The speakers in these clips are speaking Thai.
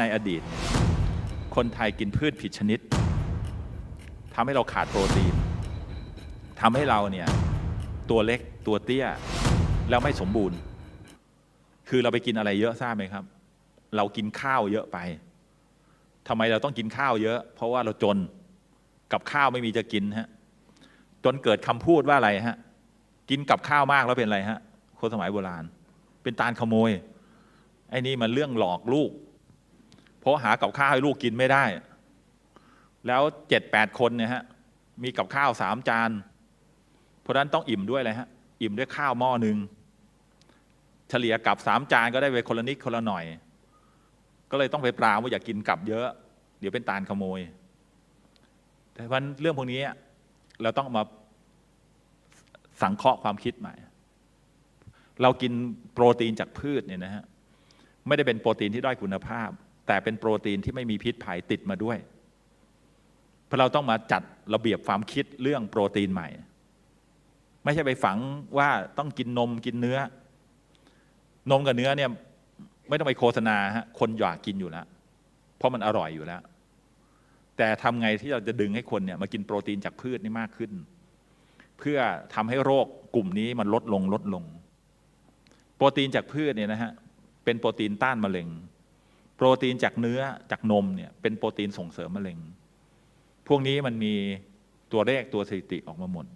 ในอดีต คนไทยกินพืชผิดชนิดทำให้เราขาดโปรตีนทำให้เราเนี่ยตัวเล็กตัวเตี้ยแล้วไม่สมบูรณ์ คือเราไปกินอะไรเยอะทราบไหมครับ เรากินข้าวเยอะไปทำไมเราต้องกินข้าวเยอะ เพราะว่าเราจนกับข้าวไม่มีจะกินฮะจนเกิดคำพูดว่าอะไรฮะกินกับข้าวมากแล้วเป็นอะไรฮะคนสมัยโบราณ เป็นตาลขโมยไอ้นี่มันเรื่องหลอกลูก เพราะหากับข้าวให้ลูกกินไม่ได้ แล้วเจ็ดแปดคนเนี่ยฮะมีกับข้าวสามจาน เพราะนั้นต้องอิ่มด้วยเลยฮะอิ่มด้วยข้าวหม้อหนึ่งเฉลี่ยกับสามจานก็ได้ไปคนละนิดคนละหน่อย ก็เลยต้องไปปรามว่าอย่ากินกับเยอะ เดี๋ยวเป็นตาลขโมย แต่วันเรื่องพวกนี้เราต้องมาสังเคราะห์ความคิดใหม่ เรากินโปรตีนจากพืชเนี่ยนะฮะไม่ได้เป็นโปรตีนที่ด้อยคุณภาพ แต่เป็นโปรตีนที่ไม่มีพิษภัยติดมาด้วย เพราะเราต้องมาจัดระเบียบความคิดเรื่องโปรตีนใหม่ ไม่ใช่ไปฝังว่าต้องกินนมกินเนื้อ นมกับเนื้อเนี่ยไม่ต้องไปโฆษณาฮะคนอยากกินอยู่แล้ว เพราะมันอร่อยอยู่แล้ว แต่ทำไงที่เราจะดึงให้คนเนี่ยมากินโปรตีนจากพืชนี่มากขึ้น เพื่อทำให้โรคกลุ่มนี้มันลดลงลดลง โปรตีนจากพืชเนี่ยนะฮะเป็นโปรตีนต้านมะเร็ง โปรตีนจากเนื้อจากนมเนี่ยเป็นโปรตีนส่งเสริมมะเร็ง พวกนี้มันมีตัวเลขตัวสถิติออกมาหมด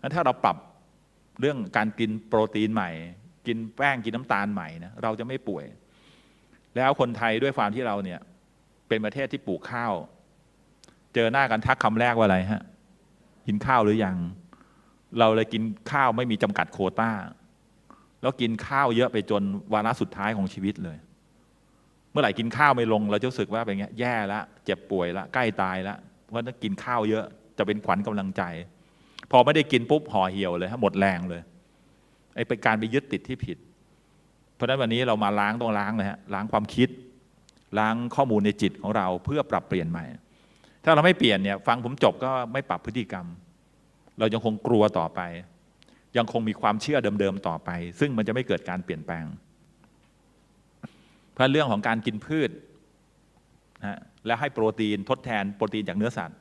งั้นถ้าเราปรับเรื่องการกินโปรตีนใหม่ กินแป้งกินน้ำตาลใหม่นะเราจะไม่ป่วย แล้วคนไทยด้วยความที่เราเนี่ยเป็นประเทศที่ปลูกข้าว เจอหน้ากันทักคำแรกว่าอะไรฮะกินข้าวหรือยัง เราเลยกินข้าวไม่มีจำกัดโควต้า แล้วกินข้าวเยอะไปจนวาระสุดท้ายของชีวิตเลย เมื่อไหร่กินข้าวไม่ลง เราจะรู้สึกว่าเป็นไงแย่ละเจ็บป่วยละใกล้ตายละเพราะถ้ากินข้าวเยอะจะเป็นขวัญกำลังใจ พอไม่ได้กินปุ๊บห่อเหี่ยวเลยฮะหมดแรงเลยไอ้เป็นการไปยึดติดที่ผิด เพราะฉะนั้นวันนี้เรามาล้างต้องล้างเลยฮะล้างความคิด ล้างข้อมูลในจิตของเราเพื่อปรับเปลี่ยนใหม่ ถ้าเราไม่เปลี่ยนเนี่ยฟังผมจบก็ไม่ปรับพฤติกรรม เรายังคงกลัวต่อไป ยังคงมีความเชื่อเดิมๆต่อไป ซึ่งมันจะไม่เกิดการเปลี่ยนแปลง เพราะเรื่องของการกินพืชนะฮะแล้วให้โปรตีนทดแทนโปรตีนจากเนื้อสัตว์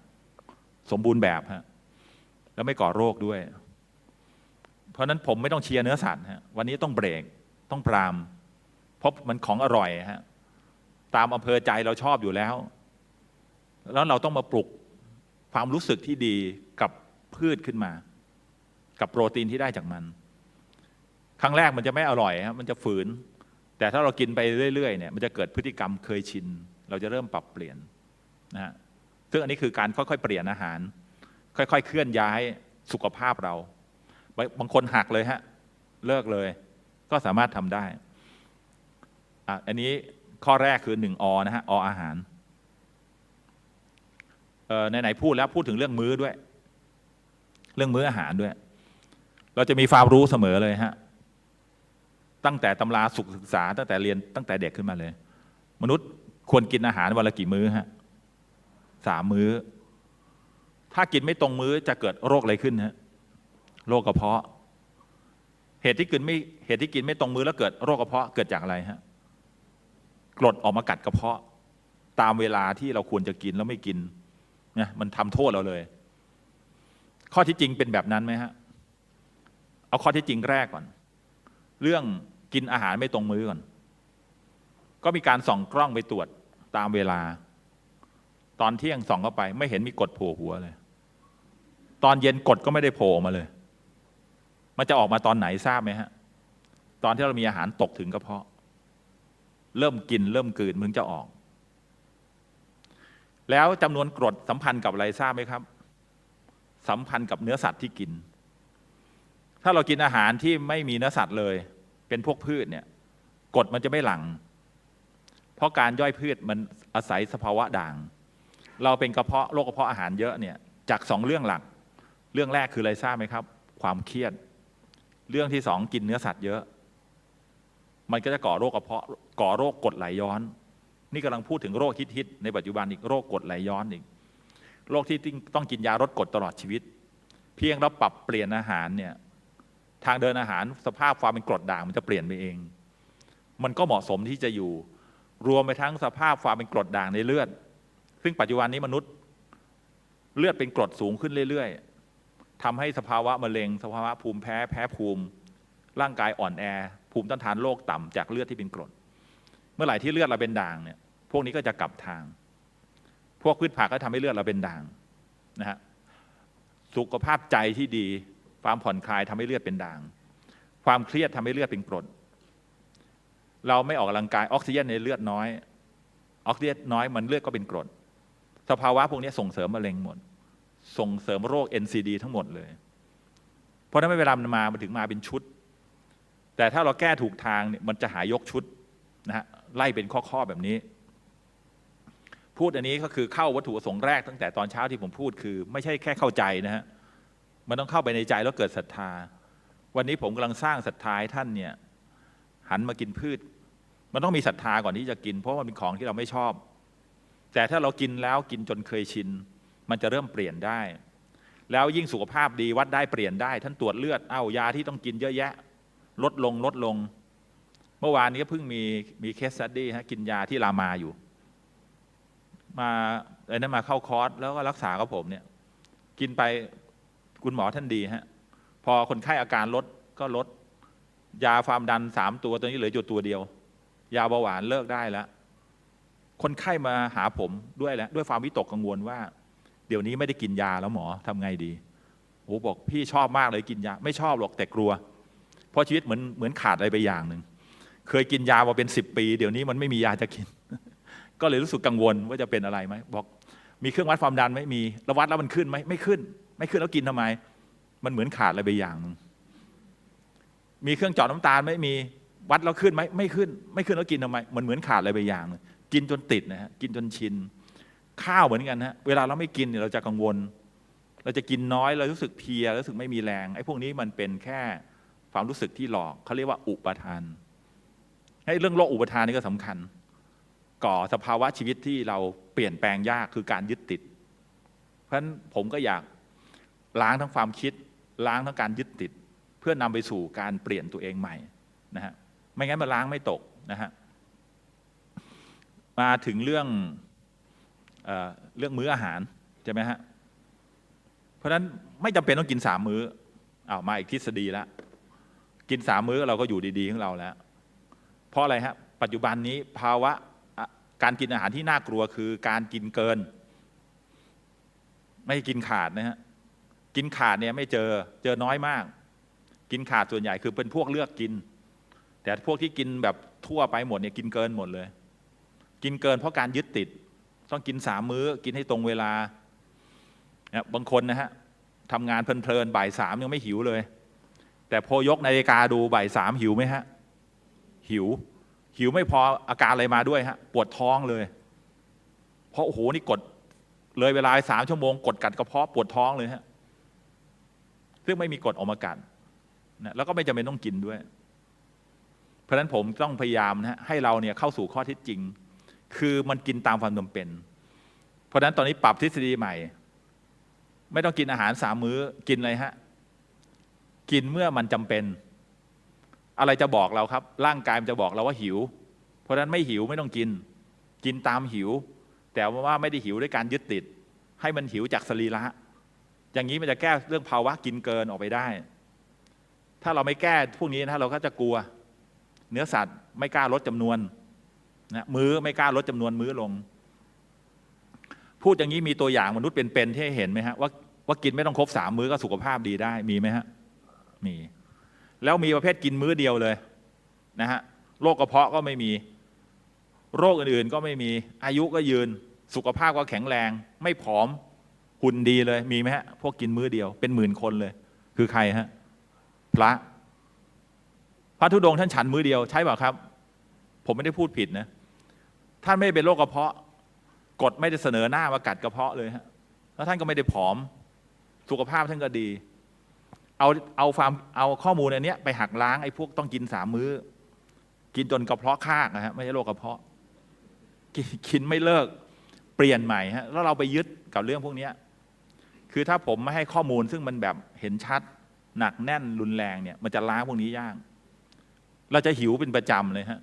สมบูรณ์แบบฮะแล้วไม่ก่อโรคด้วย เพราะนั้นผมไม่ต้องเชียร์เนื้อสัตว์ฮะวันนี้ต้องเบรกต้องปรามเพราะมันของอร่อยฮะตามอำเภอใจเราชอบอยู่แล้ว แล้วเราต้องมาปลุกความรู้สึกที่ดีกับพืชขึ้นมา กับโปรตีนที่ได้จากมัน ครั้งแรกมันจะไม่อร่อยครับมันจะฝืน แต่ถ้าเรากินไปเรื่อยๆเนี่ยมันจะเกิดพฤติกรรมเคยชิน เราจะเริ่มปรับเปลี่ยนนะฮะซึ่งอันนี้คือการค่อยๆเปลี่ยนอาหาร ค่อยๆ เคลื่อนย้ายสุขภาพเรา บางคนหักเลยฮะเลิกเลย ก็สามารถทำได้อันนี้ข้อแรกคือหนึ่งอนะฮะออาหารเอ่อไหนๆพูดแล้วพูดถึงเรื่องมื้อด้วย เรื่องมื้ออาหารด้วย เราจะมีความรู้เสมอเลยฮะ ตั้งแต่ตำราสุขศึกษา ตั้งแต่เรียนตั้งแต่เด็กขึ้นมาเลย มนุษย์ควรกินอาหารวันละกี่มื้อฮะสามมื้อ ถ้ากินไม่ตรงมื้อจะเกิดโรคอะไรขึ้นฮะโรคกระเพาะ เหตุที่กินไม่เหตุที่กินไม่ตรงมื้อแล้วเกิดโรคกระเพาะเกิดจากอะไรฮะกรดออกมากัดกระเพาะ ตามเวลาที่เราควรจะกินแล้วไม่กินเนี่ยมันทำโทษเราเลย ข้อที่จริงเป็นแบบนั้นไหมฮะเอาข้อที่จริงแรกก่อน เรื่อง กินอาหารไม่ตรงมื้อก่อน ก็มีการส่องกล้องไปตรวจตามเวลา ตอนเที่ยงส่องเข้าไป ไม่เห็นมีกดโผล่หัวเลย ตอนเย็นกดก็ไม่ได้โผล่ออกมาเลย มันจะออกมาตอนไหนทราบไหมฮะ ตอนที่เรามีอาหารตกถึงกระเพาะ เริ่มกินเริ่มกืนมึงจะออก แล้วจำนวนกรดสัมพันธ์กับอะไรทราบไหมครับ สัมพันธ์กับเนื้อสัตว์ที่กิน ถ้าเรากินอาหารที่ไม่มีเนื้อสัตว์เลย เป็นพวกพืชเนี่ยกรดมันจะไม่หลัง เพราะการย่อยพืชมันอาศัยสภาวะด่าง เราเป็นกระเพาะโรคกระเพาะอาหารเยอะเนี่ยจากสองเรื่องหลัก เรื่องแรกคืออะไรทราบไหมครับ ความเครียด เรื่องที่สองกินเนื้อสัตว์เยอะ มันก็จะก่อโรคกระเพาะก่อโรคกรดไหลย้อน นี่กำลังพูดถึงโรคฮิตๆในปัจจุบันอีกโรคกรดไหลย้อนอีกโรคที่ต้องกินยาลดกรดตลอดชีวิต เพียงเราปรับเปลี่ยนอาหารเนี่ย ทางเดินอาหารสภาพความเป็นกรดด่างมันจะเปลี่ยนไปเอง มันก็เหมาะสมที่จะอยู่ รวมไปทั้งสภาพความเป็นกรดด่างในเลือด ซึ่งปัจจุบันนี้มนุษย์ เลือดเป็นกรดสูงขึ้นเรื่อยๆทำให้สภาวะมะเร็ง สภาวะภูมิแพ้แพ้ภูมิ ร่างกายอ่อนแอ ภูมิต้านทานโรคต่ำจากเลือดที่เป็นกรด เมื่อไหร่ที่เลือดเราเป็นด่างเนี่ย พวกนี้ก็จะกลับทาง พวกพืชผักก็ทำให้เลือดเราเป็นด่างนะฮะสุขภาพใจที่ดี ความผ่อนคลายทำให้เลือดเป็นด่าง ความเครียดทำให้เลือดเป็นกรด เราไม่ออกกำลังกายออกซิเจนในเลือดน้อย ออกซิเจนน้อยมันเลือดก็เป็นกรด สภาวะพวกนี้ส่งเสริมมะเร็งหมด ส่งเสริมโรค NCD ทั้งหมดเลย เพราะฉะนั้นเวลามันมามันถึงมาเป็นชุด แต่ถ้าเราแก้ถูกทางเนี่ยมันจะหายกชุดนะฮะไล่เป็นข้อๆแบบนี้พูดอันนี้ก็คือเข้าวัตถุประสงค์แรกตั้งแต่ตอนเช้าที่ผมพูดคือ ไม่ใช่แค่เข้าใจนะฮะ มันต้องเข้าไปในใจแล้วเกิดศรัทธา วันนี้ผมกำลังสร้างศรัทธาให้ท่านเนี่ยหันมากินพืช มันต้องมีศรัทธาก่อนที่จะกิน เพราะว่ามันเป็นของที่เราไม่ชอบ แต่ถ้าเรากินแล้วกินจนเคยชิน มันจะเริ่มเปลี่ยนได้ แล้วยิ่งสุขภาพดีวัดได้เปลี่ยนได้ ท่านตรวจเลือดเอ้ายาที่ต้องกินเยอะแยะ ลดลงลดลง เมื่อวานนี้ก็เพิ่งมีมีเคสสตดี้ฮะกินยาที่รามาอยู่มาไอ้นั้นมาเข้าคอร์สแล้วก็รักษากับผมเนี่ย กินไป คุณหมอท่านดีฮะพอคนไข้อาการลดก็ลด ยาความดันสามตัวตอนนี้เหลืออยู่ตัวเดียว ยาเบาหวานเลิกได้แล้ว คนไข้มาหาผมด้วยแล้วด้วยความวิตกกังวลว่า เดี๋ยวนี้ไม่ได้กินยาแล้วหมอทำไงดีโอ้บอกพี่ชอบมากเลยกินยา ไม่ชอบหรอกแต่กลัว เพราะชีวิตเหมือนเหมือนขาดอะไรไปอย่างหนึ่งเคยกินยามาเป็นสิบปี เดี๋ยวนี้มันไม่มียาจะกิน ก็เลยรู้สึกกังวลว่าจะเป็นอะไรไหมบอกมีเครื่องวัดความดันไหมมีแล้ววัดแล้วมันขึ้นไหมไม่ขึ้น ไม่ขึ้นแล้วกินทำไม มันเหมือนขาดอะไรไปอย่างนึงมีเครื่องเจาะน้ำตาลไหมมีวัดแล้วขึ้นไหมไม่ขึ้น ไม่ขึ้นแล้วกินทำไม มันเหมือนขาดอะไรไปอย่างนึงกินจนติดนะฮะกินจนชิน ข้าวเหมือนกันฮะเวลาเราไม่กินเนี่ยเราจะกังวล เราจะกินน้อยเรารู้สึกเพียรู้สึกไม่มีแรงไอ้พวกนี้มันเป็นแค่ความรู้สึกที่หลอกเขาเรียกว่าอุปทานให้เรื่องโรคอุปทานนี่ก็สำคัญ ก่อสภาวะชีวิตที่เราเปลี่ยนแปลงยากคือการยึดติด เพราะฉะนั้นผมก็อยาก ล้างทั้งความคิด ล้างทั้งการยึดติด เพื่อนำไปสู่การเปลี่ยนตัวเองใหม่นะฮะไม่งั้นมันล้างไม่ตกนะฮะมาถึงเรื่องเอเรื่องมื้ออาหารใช่ไหมฮะเพราะฉะนั้นไม่จำเป็นต้องกินสามมื้ออ้าวมาอีกทฤษฎีแล้วกินสามมื้อเราก็อยู่ดีๆของเราแล้ว เพราะอะไรฮะปัจจุบันนี้ภาวะการกินอาหารที่น่ากลัวคือการกินเกิน ไม่กินขาดนะฮะ กินขาดเนี่ยไม่เจอเจอน้อยมาก กินขาดส่วนใหญ่คือเป็นพวกเลือกกิน แต่พวกที่กินแบบทั่วไปหมดเนี่ยกินเกินหมดเลย กินเกินเพราะการยึดติด ต้องกินสามมื้อกินให้ตรงเวลานี่ยบางคนนะฮะทำงานเพลินๆบ่ายสามยังไม่หิวเลย แต่พอยกนาฬิกาดูบ่ายสามหิวไหมฮะหิว หิวไม่พออาการอะไรมาด้วยฮะปวดท้องเลย เพราะโอ้โหนี่กดเลยเวลาสามชั่วโมงกดกัดกระเพาะปวดท้องเลยฮะ ซึ่งไม่มีกฎออกมากัดนะแล้วก็ไม่จำเป็นต้องกินด้วย เพราะฉะนั้นผมต้องพยายามนะฮะให้เราเนี่ยเข้าสู่ข้อเท็จจริง คือมันกินตามความจำเป็น เพราะฉะนั้นตอนนี้ปรับทฤษฎีใหม่ ไม่ต้องกินอาหารสามมื้อกินอะไรฮะกินเมื่อมันจำเป็น อะไรจะบอกเราครับ ร่างกายมันจะบอกเราว่าหิว เพราะฉะนั้นไม่หิวไม่ต้องกิน กินตามหิว แต่ว่าไม่ได้หิวด้วยการยึดติด ให้มันหิวจากสรีระ อย่างนี้มันจะแก้เรื่องภาวะกินเกินออกไปได้ ถ้าเราไม่แก้พวกนี้นะเราก็จะกลัว เนื้อสัตว์ไม่กล้าลดจำนวนนะมื้อไม่กล้าลดจำนวนมื้อลง พูดอย่างนี้มีตัวอย่างมนุษย์เป็นๆที่ให้เห็นไหมฮะว่าว่ากินไม่ต้องครบสามมื้อก็สุขภาพดีได้มีไหมฮะมีแล้วมีประเภทกินมื้อเดียวเลยนะฮะโรคกระเพาะก็ไม่มี โรคอื่นๆก็ไม่มีอายุก็ยืน สุขภาพก็แข็งแรง ไม่ผอม หุ่นดีเลยมีไหมฮะ พวกกินมื้อเดียวเป็นหมื่นคนเลย คือใครฮะ พระ พระธุดงค์ท่านฉันมื้อเดียวใช่เปล่าครับ ผมไม่ได้พูดผิดนะ ท่านไม่ได้เป็นโรคกระเพาะ กดไม่ได้เสนอหน้ามากัดกระเพาะเลยฮะแล้วท่านก็ไม่ได้ผอม สุขภาพท่านก็ดี เอาเอาความเอาข้อมูลอันนี้ไปหักล้างไอ้พวกต้องกินสามมื้อ กินจนกระเพาะข้างนะฮะไม่ใช่โรคกระเพาะกินไม่เลิกเปลี่ยนใหม่ฮะแล้วเราไปยึดกับเรื่องพวกนี้ คือถ้าผมไม่ให้ข้อมูลซึ่งมันแบบเห็นชัด หนักแน่นรุนแรงเนี่ย มันจะล้างพวกนี้ยาก เราจะหิวเป็นประจำเลยฮะ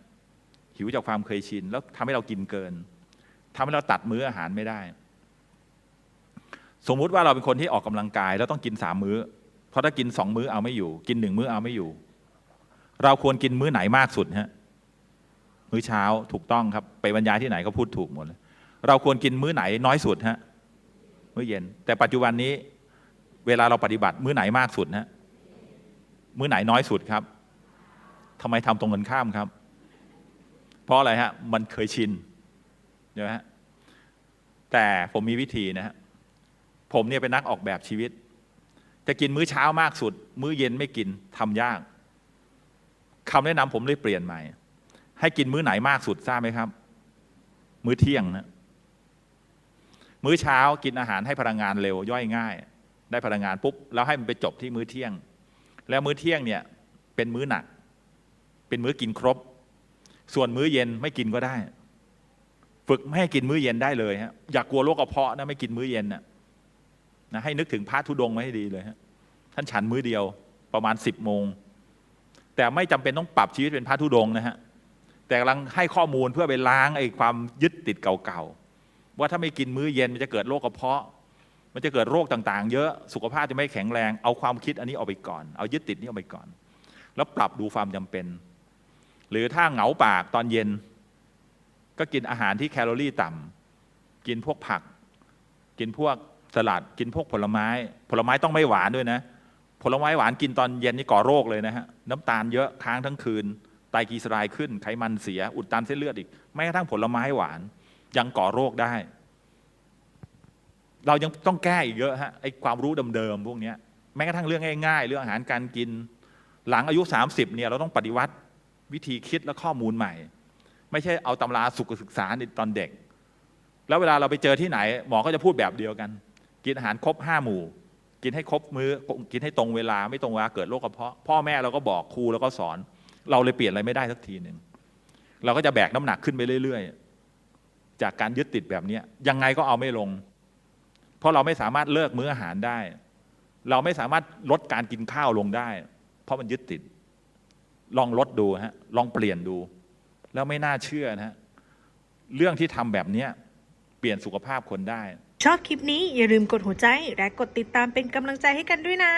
หิวจากความเคยชิน แล้วทำให้เรากินเกินทำให้เราตัดมื้ออาหารไม่ได้ สมมุติว่าเราเป็นคนที่ออกกำลังกาย แล้วต้องกินสามมื้อ เพราะถ้ากินสองมื้อเอาไม่อยู่ กินหนึ่งมื้อเอาไม่อยู่ เราควรกินมื้อไหนมากสุดฮะมื้อเช้าถูกต้องครับ ไปบรรยายที่ไหนก็พูดถูกหมดเลยเราควรกินมื้อไหนน้อยสุดฮะ มื้อเย็น แต่ปัจจุบันนี้เวลาเราปฏิบัติมื้อไหนมากสุดฮะมื้อไหนน้อยสุดครับทำไมทำตรงกันข้ามครับ เพราะอะไรฮะมันเคยชินใช่ไหมฮะแต่ผมมีวิธีนะฮะผมเนี่ยเป็นนักออกแบบชีวิต จะกินมื้อเช้ามากสุด มื้อเย็นไม่กินทำยากคำแนะนำผมเลยเปลี่ยนใหม่ ให้กินมื้อไหนมากสุดทราบไหมครับ มื้อเที่ยงนะ มื้อเช้ากินอาหารให้พลังงานเร็วย่อยง่าย ได้พลังงานปุ๊บแล้วให้มันไปจบที่มื้อเที่ยง แล้วมื้อเที่ยงเนี่ยเป็นมื้อหนัก เป็นมื้อกินครบ ส่วนมื้อเย็นไม่กินก็ได้ ฝึกไม่ให้กินมื้อเย็นได้เลยฮะอย่ากกลัวโรคกระเพาะนะไม่กินมื้อเย็นนะนะให้นึกถึงพระธุดงค์ไว้ให้ดีเลยฮะท่านฉันมื้อเดียวประมาณสิบโมงแต่ไม่จำเป็นต้องปรับชีวิตเป็นพระธุดงค์นะฮะแต่กำลังให้ข้อมูลเพื่อไปล้างไอ้ความยึดติดเก่าๆ ว่าถ้าไม่กินมื้อเย็นมันจะเกิดโรคกระเพาะ มันจะเกิดโรคต่างๆ เยอะสุขภาพจะไม่แข็งแรง เอาความคิดอันนี้ออกไปก่อน เอายึดติดนี้ออกไปก่อน แล้วปรับดูความจำเป็น หรือถ้าเหงาปากตอนเย็น ก็กินอาหารที่แคลอรี่ต่ำกินพวกผัก กินพวกสลัดกินพวกผลไม้ ผลไม้ต้องไม่หวานด้วยนะ ผลไม้หวานกินตอนเย็นนี่ก่อโรคเลยนะฮะน้ำตาลเยอะค้างทั้งคืนไตรกลีเซอไรด์ขึ้นไขมันเสียอุดตันเส้นเลือดอีกแม้กระทั่งผลไม้หวาน ยังก่อโรคได้ เรายังต้องแก้อีกเยอะฮะไอ้ความรู้เดิมๆพวกนี้แม้กระทั่งเรื่องง่ายๆ เรื่องอาหารการกิน หลังอายุ 30เนี่ยเราต้องปฏิวัติวิธีคิดและข้อมูลใหม่ ไม่ใช่เอาตำราสุขศึกษาในตอนเด็ก แล้วเวลาเราไปเจอที่ไหน หมอก็จะพูดแบบเดียวกัน กินอาหารครบห้าหมู่กินให้ครบมือ้อกินให้ตรงเวลาไม่ตรงเวลาเกิดโรคกระเพาะพ่อแม่เราก็บอกครูแล้วก็สอน เราเลยเปลี่ยนอะไรไม่ได้สักทีหนึ่งเราก็จะแบกน้ำหนักขึ้นไปเรื่อยๆ จากการยึดติดแบบนี้ยังไงก็เอาไม่ลง เพราะเราไม่สามารถเลิกมื้ออาหารได้ เราไม่สามารถลดการกินข้าวลงได้ เพราะมันยึดติด ลองลดดูฮะลองเปลี่ยนดู แล้วไม่น่าเชื่อนะฮะเรื่องที่ทำแบบนี้เปลี่ยนสุขภาพคนได้ ชอบคลิปนี้อย่าลืมกดหัวใจและกดติดตามเป็นกำลังใจให้กันด้วยนะ